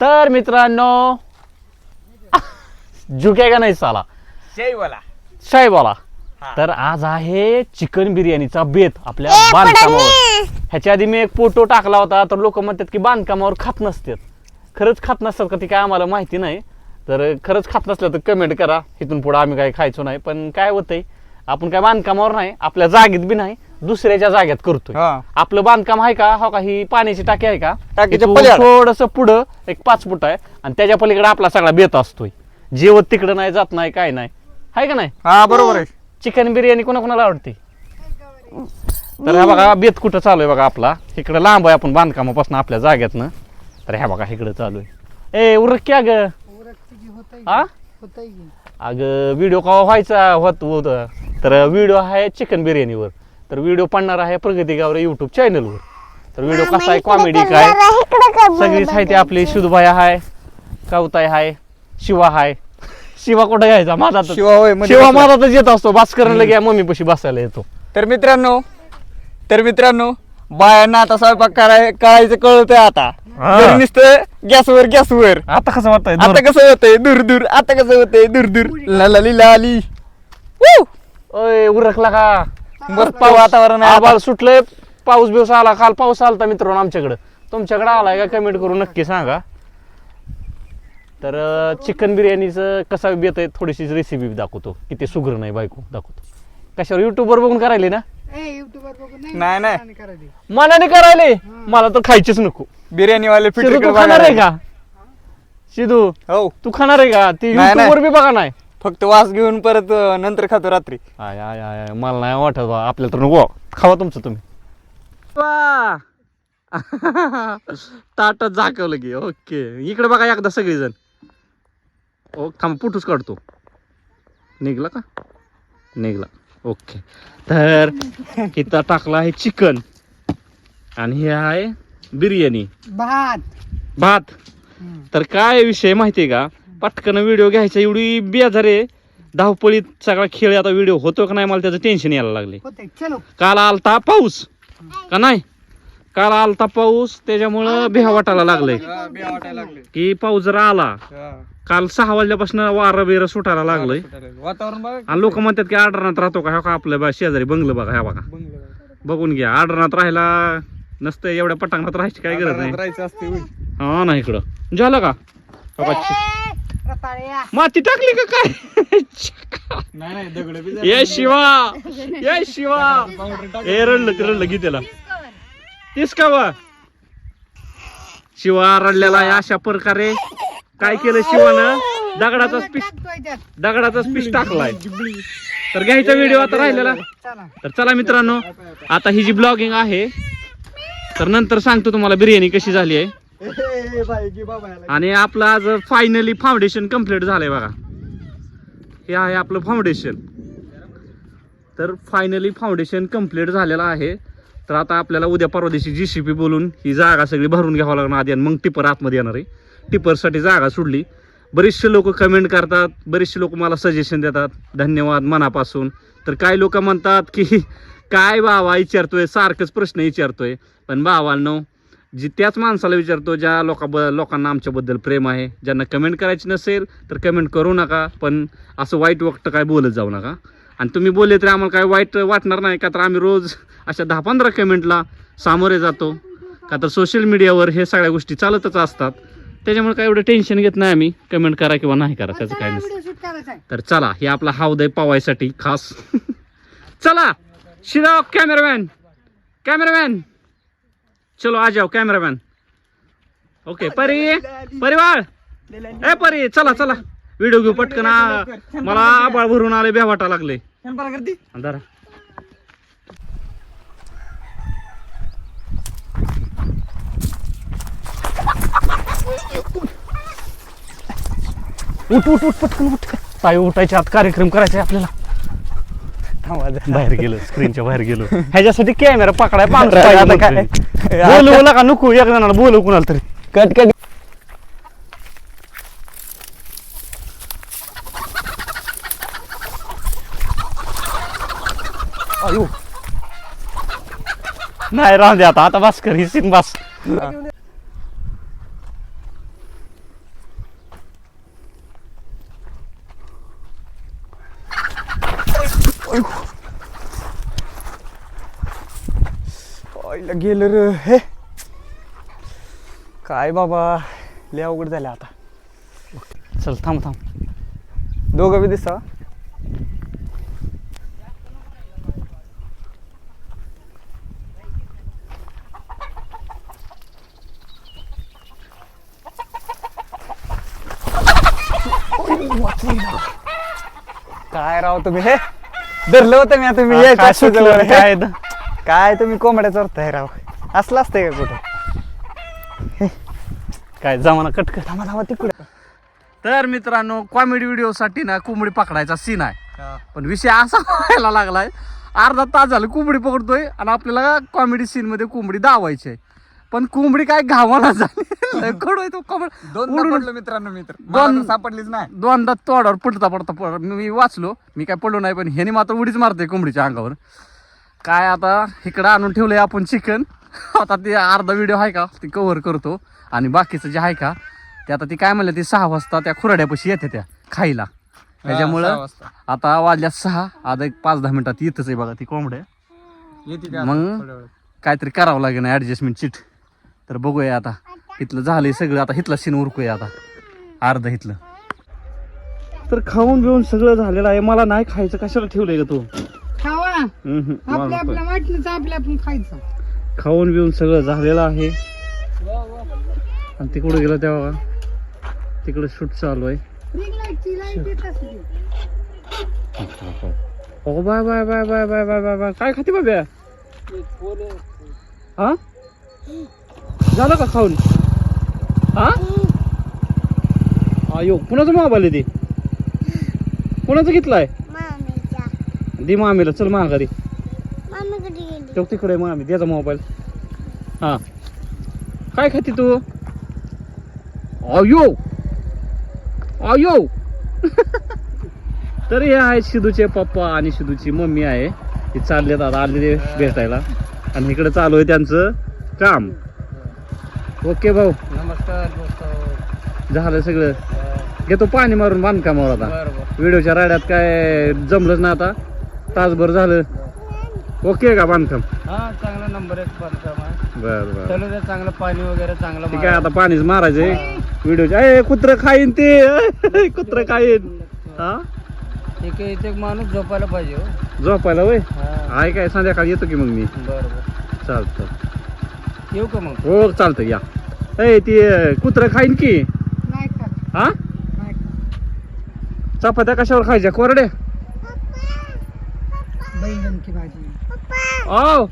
तर मित्रांनो झुकेगा नाही साला. जय बोला शाही बोला हा. तर आज आहे चिकन बिर्याणीचा बेत आपल्या बांधकामावर. ह्याच्या आधी मी एक फोटो टाकला होता तर लोक म्हणतात की बांधकामावर खात नसतात. खरंच खात नसतात का ती काय आम्हाला माहिती नाही. तर खरंच खात नसलं तर कमेंट करा. इथून पुढे आम्ही काय खायचो नाही. पण काय होतंय आपण काय बांधकामावर नाही आपल्या जागेत बी नाही. दुसऱ्याच्या जागेत करतोय. हा. आपलं बांधकाम आहे का? हो का? ही पाण्याची टाकी आहे का? टाकीच्या पलीकडे. थोडस पुढं एक पाच फूट आहे आणि त्याच्या पलीकडे आपला सगळा बेत असतोय. जेवत तिकडं नाही जात नाही काय नाही. आहे का नाही? हा बरोबर आहे. चिकन बिर्याणी कोणा कोणाला आवडते? तर ह्या बघा बेत कुठं चालू आहे बघा आपला? इकडं लांब आहे आपण बांधकामापासून आपल्या जाग्यातनं तर ह्या बघा इकडं चालू आहे. ए उरक क्या ग हा? अग व्हिडिओ का व्हायचा? होत होत. तर व्हिडिओ आहे चिकन बिर्याणीवर. तर व्हिडिओ पडणार आहे प्रगती गावरे युट्यूब चॅनलवर तर व्हिडिओ कसा आहे कॉमेडी काय? सगळीच आहे ते आपली शुद्धभाई आहे कवताई आहे शिवा आहे शिवा कुठं घ्यायचा? माझा शिवा होय, शिवा. माझा तर येत असतो. भास्करला लगे मम्मी पशी बसायला येतो. तर मित्रांनो तर मित्रांनो बायांना आता स्वयंपाक कराय करायचं कळतंय आता. हा. घरी नुसतं गॅसवर गॅसवर. आता कसं वाटतंय आता कसं होतंय? दूर दूर आता कसं होतंय? दूर दूर लाली लाली! ओय उरकला का? मस्त वातावरण आहे आभाळ सुटलंय. पाऊस बिऊस आला काल पाऊस आलता मित्रांनो आमच्याकडं. तुमच्याकडे आलाय का? कमेंट करून नक्की सांगा. तर चिकन बिर्याणीचं कसा बेत आहे थोडीशी रेसिपी दाखवतो. किती सुग्र नाही बायको दाखवतो. कशावर? युट्यूबवर बघून करायले ना? नाही नाही मनाने करायले मला तर खायचीच नको. बिर्याणी वाले खाणार आहे का? शिदू हो. तू खाणार आहे का? ती नाही, युट्यूबवर बी बघा नाही. फक्त वास घेऊन परत अं, नंतर खातो रात्री. आय आय आय आय, मला नाही वाटत बा. आपल्याला तर नको. खावा तुमचं तुम्ही. ताटच झाकवलं की ओके. इकडे बघा एकदा सगळेजण. ओ थांब पुटूच काढतो. निघला का? निघला. ओके. तर इथं टाकला आहे चिकन. आणि हे आहे बिर्याणी. भात. भात. तर काय विषय माहितीये का? पटकन व्हिडिओ घ्यायचा. एवढी बेजार आहे. धावपळीत सगळा खेळ आता व्हिडिओ होतो का नाही मला त्याचं टेन्शन यायला लागले काल आलता पाऊस. का नाही? काल आलता पाऊस. त्याच्यामुळं बिहा वाटायला लागलंय. की पाऊस जर आला काल सहा वाजल्यापासून वारं बिरं सुटायला लागलंय. वातावरण बघा आणि लोक म्हणतात की आडरणात राहतो का? ह्या का आपल्या बा- शेजारी बंगलं बघा ह्या बघा. बघून घ्या. आडरणात राहायला नसतं एवढ्या पटांगणात राहायची काय गरज नाही. हा ना इकडं. झालं का? रताळ्या माती टाकली का काय? नाही नाही दगड बी ये शिवा ये शिवा. ए रडलं ते रडलं घे त्याला. तेच का वा शिवा रडलेला आहे अशा प्रकारे. काय केलं शिवानं? दगडाचा त्यात. दगडाचा पीस टाकलाय. तर घ्यायचा व्हिडिओ आता राहिलेला. तर चला मित्रांनो आता ही जी ब्लॉगिंग आहे तर नंतर सांगतो तुम्हाला बिर्याणी कशी झाली आहे. आणि आपलं आज फायनली फाउंडेशन कंप्लीट झालंय बघा. हे आहे आपलं फाउंडेशन तर फायनली फाउंडेशन कंप्लीट झालेलं आहे. तर आता आपल्याला उद्या परवा दिवशी जी सी पी बोलून ही जागा सगळी भरून घ्यावं लागणार आधी आणि मग टिपर आतमध्ये येणार आहे. टिपरसाठी जागा सोडली. बरेचसे लोक कमेंट करतात. बरेचसे लोक मला सजेशन देतात. धन्यवाद मनापासून. तर काही लोक म्हणतात की काय बाबा विचारतोय? सारखंच प्रश्न विचारतोय. पण बाबांनो जी त्याच माणसाला विचारतो ज्या लोका लोकांना आमच्याबद्दल प्रेम आहे ज्यांना कमेंट करायची नसेल तर कमेंट करू नका पण असं वाईट वक्त काय बोलत जाऊ नका. आणि तुम्ही बोलले तरी आम्हाला काय वाईट वाटणार नाही का तर आम्ही रोज अशा दहा पंधरा कमेंटला सामोरे जातो. का तर सोशल मीडियावर हे सगळ्या गोष्टी चालतच असतात. त्याच्यामुळे काय एवढं टेन्शन घेत नाही आम्ही. कमेंट करा किंवा नाही करा त्याचं काय नसतं. तर चला हे आपला हावदय पावायसाठी खास. चला! शिराव कॅमेरामॅन कॅमेरामॅन चलो आ जाओ कॅमेरामॅन ओके परी परिवार ए परी चला चला. व्हिडिओ घेऊ पटकन. आ. मला आबाळ भरून आले बेवाटा लागले? अंधारा उठ उठ उठ पटकन उठ. ताई उठायच्या आत कार्यक्रम करायचा आहे आपल्याला. थांबा. जरा. बाहेर गेलो स्क्रीनच्या बाहेर गेलो. ह्याच्यासाठी कॅमेरा पकडाय पाच आता काय? बोलू नका नको एक जणाला बोलू कुणाला तरी. Cut cut. अयो. नाही राहू दे आता. आता बस कर ही सीन बस आईला गेलं र. हे. काय बाबा लय अवघड झालं आता. चल थांब थांब. दोघं बी दिसा. काय राव तुम्ही हे? धरलं होतं मी आता मी काय काय तुम्ही कोंबड्या चोरताय राव? असलं असतंय का कुठं? काय जमाना कटकट. थांबा थांबा तिकडे. तर मित्रांनो कॉमेडी व्हिडिओ साठी ना कोंबडी पकडायचा सीन आहे. पण विषय असा व्हायला लागलाय अर्धा तास झालं कोंबडी पकडतोय आणि आपल्याला कॉमेडी सीन मध्ये कोंबडी दावायची आहे. पण कोंबडी काय घावाना झाली. कडोय तो कोंबड. दोनदा उडून- पडलो मित्रांनो मित्र दोन- सापडलीच नाही. दोनदा तोडावर पडता पडता पड मी वाचलो. मी काय पडलो नाही पण ह्याने मात्र उडीच मारते कोंबडीच्या अंगावर. काय आता इकडं आणून ठेवलंय आपण चिकन आता ते अर्धा व्हिडिओ आहे का? ती कव्हर करतो. आणि बाकीचं जे आहे का ते आता ती काय म्हणलं ती सहा वाजता त्या खुराड्यापाशी येते त्या खायला. त्याच्यामुळं. आता वाजल्या सहा आता एक पाच दहा मिनिटात येतच आहे बघा ती कोंबड्या. मग? काहीतरी करावं लागेल ऍडजस्टमेंट चिट तर बघूया आता. इथलं झालंय सगळं. आता इथला सीन उरकूया आता. अर्ध इथलं. तर खाऊन बिऊन सगळं झालेलं आहे. मला नाही खायचं. कशाला ठेवलंय का तू? हम्म, हम्म. वाटणंच आपण खायचं. खाऊन बिऊन सगळं झालेलं आहे. आणि तिकडं गेलं तेव्हा तिकडं शूट चालू आहे. रिंग लाईटची लाइट येत असते हो bye bye bye bye bye bye bye bye. काय खाते बाब्या? हा? झालं का खाऊन? हा? अयो कुणाचा मोबाईल आहे ते? कुणाचा घेतलाय? दे मामीला चल माघारी तो तिकडे आहे मामी द्याचा मोबाईल. हा. काय खाते तू? अयो अयो तर हे आहेत सिद्धूचे पप्पा आणि सिद्धूची मम्मी आहे. ते चाललेत आता आले भेटायला. आणि इकडे चालू आहे त्यांचं काम. ओके भाऊ. नमस्कार झालं सगळं. घेतो पाणी मारून बांधकामावर आता. बरोबर व्हिडिओच्या राड्यात काय जमलंच ना आता. तासभर झालं. ओके का बांधकाम? हा चांगला नंबर एक बांधकाम आहे बर बर. चलू दे चांगलं पाणी वगैरे चांगलं ठीक आहे आता पाणीच मारायचंय व्हिडिओच्या ए कुत्र खाईन ते. कुत्र खाईन. हा? एक एक एक माणूस झोपायला पाहिजे हो. झोपायला वय हा. आहे काय? संध्याकाळी येतो की मग मी? बरोबर चालतं. येऊ का मग? हो चालतं या. ए ती कुत्र खाईन की? हा? चपात्या कशावर खायच्या? कोरड्या? बैंगनची भाजी. ओ